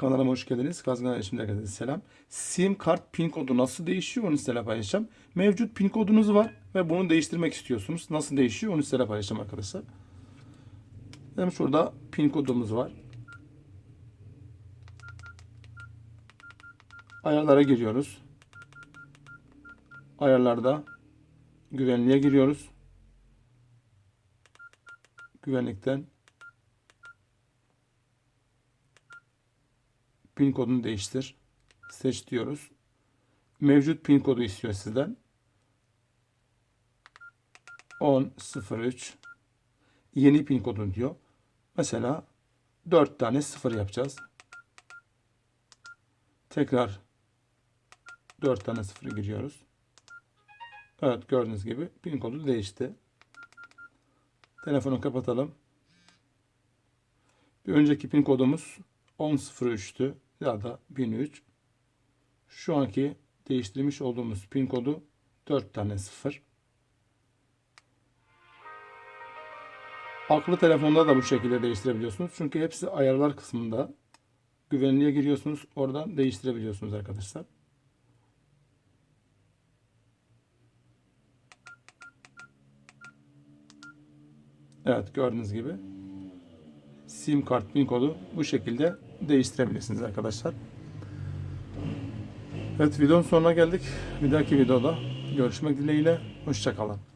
Kanalıma hoş geldiniz. Kazgan Erişim'de herkese selam. SIM kart pin kodu nasıl değişiyor onu sizinle paylaşacağım. Mevcut pin kodunuz var ve bunu değiştirmek istiyorsunuz. Nasıl değişiyor onu sizinle paylaşacağım arkadaşlar. Hem şurada pin kodumuz var. Ayarlara giriyoruz. Ayarlarda güvenliğe giriyoruz. Güvenlikten pin kodunu değiştir. Seç diyoruz. Mevcut pin kodu istiyor sizden. 1003 yeni pin kodu diyor. Mesela 4 tane 0 yapacağız. Tekrar 4 tane 0'ı giriyoruz. Evet gördüğünüz gibi pin kodu değişti. Telefonu kapatalım. Bir önceki pin kodumuz 10.03'tü ya da 1003. Şu anki değiştirmiş olduğumuz pin kodu 4 tane 0. Akıllı telefonda da bu şekilde değiştirebiliyorsunuz. Çünkü hepsi ayarlar kısmında. Güvenliğe giriyorsunuz. Oradan değiştirebiliyorsunuz arkadaşlar. Evet gördüğünüz gibi sim kart pin kodu bu şekilde değiştirebilirsiniz arkadaşlar. Evet videonun sonuna geldik. Bir dahaki videoda görüşmek dileğiyle. Hoşçakalın.